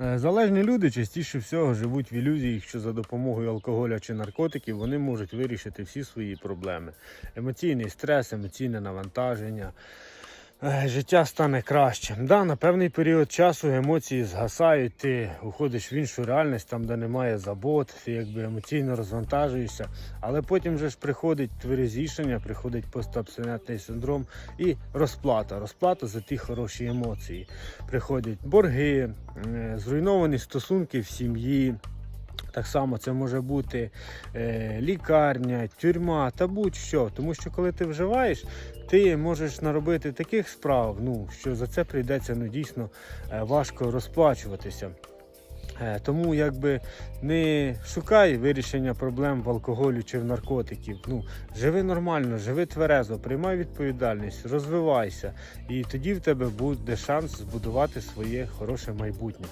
Е, Залежні люди частіше всього живуть в ілюзії, що за допомогою алкоголя чи наркотиків вони можуть вирішити всі свої проблеми. Емоційний стрес, емоційне навантаження. Е, Життя стане кращим. Да, на певний період часу емоції згасають, ти уходиш в іншу реальність, там, де немає забот, ти якби емоційно розвантажуєшся. Але потім вже ж приходить тверезішення, приходить постабстинентний синдром і розплата. Розплата за ті хороші емоції. Приходять борги, е, зруйновані стосунки в сім'ї. Так само це може бути е, лікарня, тюрма та будь-що. Тому що коли ти вживаєш, ти можеш наробити таких справ, ну, що за це прийдеться ну, дійсно е, важко розплачуватися. Е, Тому якби не шукай вирішення проблем в алкоголі чи в наркотиків. Ну, живи нормально, живи тверезо, приймай відповідальність, розвивайся, і тоді в тебе буде шанс збудувати своє хороше майбутнє.